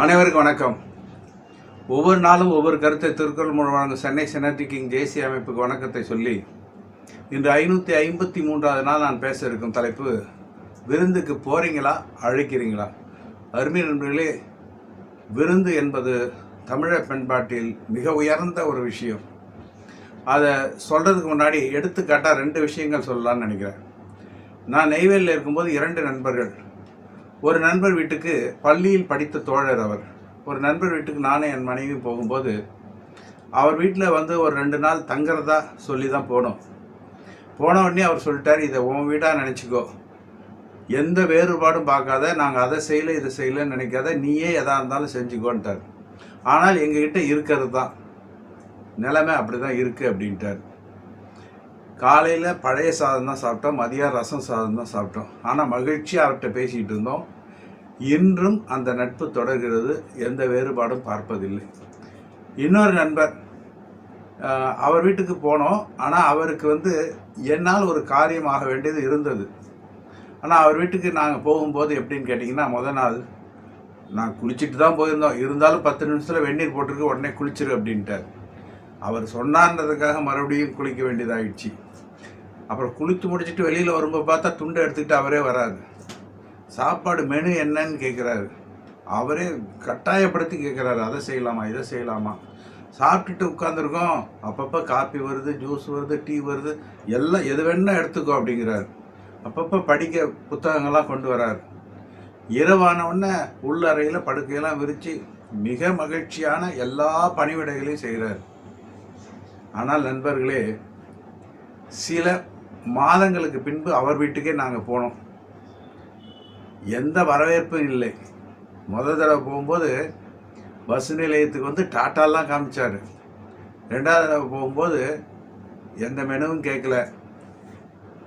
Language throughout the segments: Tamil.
அனைவருக்கும் வணக்கம். ஒவ்வொரு நாளும் ஒவ்வொரு கருத்தை திருக்குறள் மூலம் வழங்கும் சென்னை செனட்டி கிங் தேசிய அமைப்புக்கு வணக்கத்தை சொல்லி இன்று ஐநூற்றி ஐம்பத்தி மூன்றாவது நாள் நான் பேச இருக்கும் தலைப்பு விருந்துக்கு போகிறீங்களா அழைக்கிறீங்களா? அருமை நண்பர்களே விருந்து என்பது தமிழர் பண்பாட்டில் மிக உயர்ந்த ஒரு விஷயம். அதை சொல்கிறதுக்கு முன்னாடி எடுத்துக்காட்டாக ரெண்டு விஷயங்கள் சொல்லலாம்னு நினைக்கிறேன். நான் நெய்வேலியில் இருக்கும்போது இரண்டு நண்பர்கள் ஒரு நண்பர் வீட்டுக்கு பள்ளியில் படித்த தோழர் அவர். ஒரு நண்பர் வீட்டுக்கு நானே என் மனைவியும் போகும்போது அவர் வீட்டில் வந்து ஒரு ரெண்டு நாள் தங்குறதா சொல்லி தான் போனோம். போன உடனே அவர் சொல்லிட்டார் இதை உன் வீடாக நினச்சிக்கோ. எந்த வேறுபாடும் பார்க்காத நாங்கள் அதை செய்யலை இதை செய்யலைன்னு நினைக்காத நீயே எதாக இருந்தாலும் செஞ்சுக்கோன்ட்டார். ஆனால் எங்ககிட்ட இருக்கிறது தான் நிலைமை அப்படி தான் இருக்குது அப்படின்ட்டார். காலையில் பழைய சாதம் தான் சாப்பிட்டோம் மதியம் ரசம் சாதம் தான் சாப்பிட்டோம். ஆனால் மகிழ்ச்சியாக அவர்கிட்ட பேசிகிட்டு இருந்தோம். இன்றும் அந்த நட்பு தொடர்கிறது. எந்த வேறுபாடும் பார்ப்பதில்லை. இன்னொரு நண்பர் அவர் வீட்டுக்கு போனோம். ஆனால் அவருக்கு வந்து என்னால் ஒரு காரியம் ஆக வேண்டியது இருந்தது. ஆனால் அவர் வீட்டுக்கு நாங்கள் போகும்போது எப்படின்னு கேட்டிங்கன்னா முத நாள் நான் குளிச்சுட்டு தான் போயிருந்தோம். இருந்தாலும் பத்து நிமிஷத்தில் வெந்நீர் போட்டிருக்கு உடனே குளிச்சிரு அப்படின்ட்டார். அவர் சொன்னார்ன்றதுக்காக மறுபடியும் குளிக்க வேண்டியதாகிடுச்சு அப்புறம் குளித்து முடிச்சுட்டு வெளியில் வரும்போது பார்த்தா துண்டை எடுத்துக்கிட்டு அவரே வராது சாப்பாடு மெனு என்னன்னு கேட்குறாரு அவரே கட்டாயப்படுத்தி கேட்குறாரு அதை செய்யலாமா இதை செய்யலாமா? சாப்பிட்டுட்டு உட்காந்துருக்கோம் அப்பப்போ காப்பி வருது ஜூஸ் வருது டீ வருது. எல்லாம் எது வேணால் எடுத்துக்கோ அப்படிங்கிறார். அப்பப்போ படிக்க புத்தகங்கள்லாம் கொண்டு வரார். இரவான உடனே உள்ளறையில் படுக்கையெல்லாம் விரித்து மிக மகிழ்ச்சியான எல்லா பணிவிடைகளையும் செய்கிறார் ஆனால் நண்பர்களே சில மாதங்களுக்கு பின்பு அவர் வீட்டுக்கே நாங்கள் போனோம். எந்த வரவேற்பும் இல்லை. முத தடவை போகும்போது பஸ் நிலையத்துக்கு வந்து டாட்டாலாம் காமிச்சார். ரெண்டாவது தடவை போகும்போது எந்த மெனுவும் கேட்கல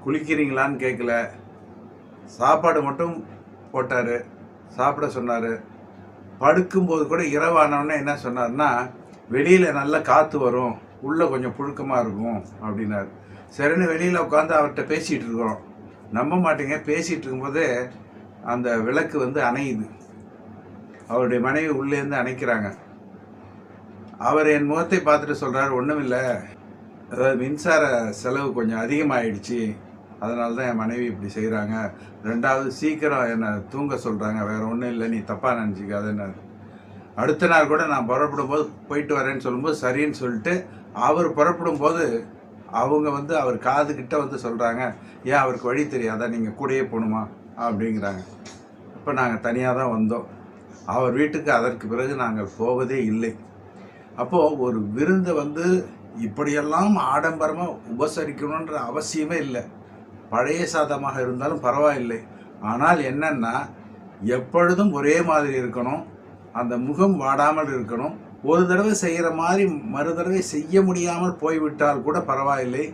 குளிக்கிறீங்களான்னு கேட்கல சாப்பாடு மட்டும் போட்டார். சாப்பிட சொன்னார். படுக்கும்போது கூட இரவானவொடனே என்ன சொன்னார்னா வெளியில் நல்ல காற்று வரும். உள்ளே கொஞ்சம் புழுக்கமாக இருக்கும் அப்படின்னாரு. சரின்னு வெளியில் உட்காந்து அவர்கிட்ட பேசிகிட்டு இருக்கிறோம் நம்ப மாட்டேங்க. பேசிகிட்டு இருக்கும்போதே அந்த விளக்கு வந்து அணையுது. அவருடைய மனைவி உள்ளேருந்து அணைக்கிறாங்க. அவர் என் முகத்தை பார்த்துட்டு சொல்கிறாரு ஒன்றும் இல்லை அதாவது மின்சார செலவு கொஞ்சம் அதிகமாகிடுச்சு அதனால தான் என் மனைவி இப்படி செய்கிறாங்க ரெண்டாவது சீக்கிரம் என்னை தூங்க சொல்கிறாங்க வேறு ஒன்றும் இல்லை. நீ தப்பாக நினச்சிக்காதுன்னு அடுத்த நாள் கூட நான் புறப்படும் போது போயிட்டு வரேன்னு சொல்லும்போது சரின்னு சொல்லிட்டு அவர் புறப்படும் போது அவங்க வந்து அவர் காதுகிட்ட வந்து சொல்கிறாங்க ஏன் அவருக்கு வழி தெரியாதா? நீங்கள் கூடயே போகணுமா? அப்படிங்கிறாங்க. இப்போ நாங்கள் தனியாக தான் வந்தோம். அவர் வீட்டுக்கு அதற்கு பிறகு நாங்கள் போவதே இல்லை. அப்போது ஒரு விருந்தை வந்து இப்படியெல்லாம் ஆடம்பரமாக உபசரிக்கணுன்ற அவசியமே இல்லை. பழைய சாதமாக இருந்தாலும் பரவாயில்லை. ஆனால் என்னென்னா எப்பொழுதும் ஒரே மாதிரி இருக்கணும். அந்த முகம் வாடாமல் இருக்கணும். ஒரு தடவை செய்கிற மாதிரி மறு தடவை செய்ய முடியாமல் போய்விட்டால் கூட பரவாயில்லை.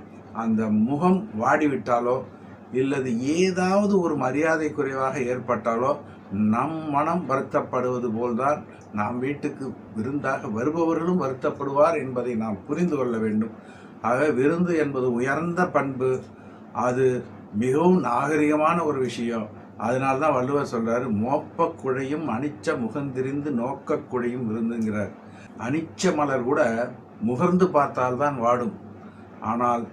அந்த முகம் வாடிவிட்டாலோ இல்லது ஏதாவது ஒரு மரியாதை குறைவாக ஏற்பட்டாலோ நம் மனம் வருத்தப்படுவது போல்தான் நாம் வீட்டுக்கு விருந்தாக வருபவர்களும் வருத்தப்படுவார் என்பதை நாம் புரிந்து கொள்ள வேண்டும். ஆக விருந்து என்பது உயர்ந்த பண்பு. அது மிகவும் நாகரிகமான ஒரு விஷயம். அதனால தான் வள்ளுவர் சொல்கிறார் மோப்பக்குழையும் அனிச்ச முகந்திரிந்து நோக்கக்குழையும் விருந்துங்கிறார். அனிச்ச மலர் கூட முகர்ந்து பார்த்தால்தான் வாடும். ஆனால்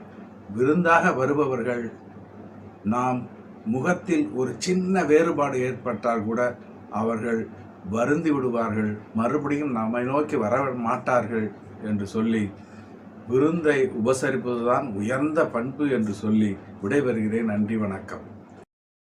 விருந்தாக வருபவர்கள் நாம் முகத்தில் ஒரு சின்ன வேறுபாடு ஏற்பட்டால் கூட அவர்கள் வருந்தி விடுவார்கள். மறுபடியும் நம்மை நோக்கி வர மாட்டார்கள் என்று சொல்லி விருந்தை உபசரிப்பதுதான் உயர்ந்த பண்பு என்று சொல்லி விடைபெறுகிறேன். நன்றி வணக்கம்.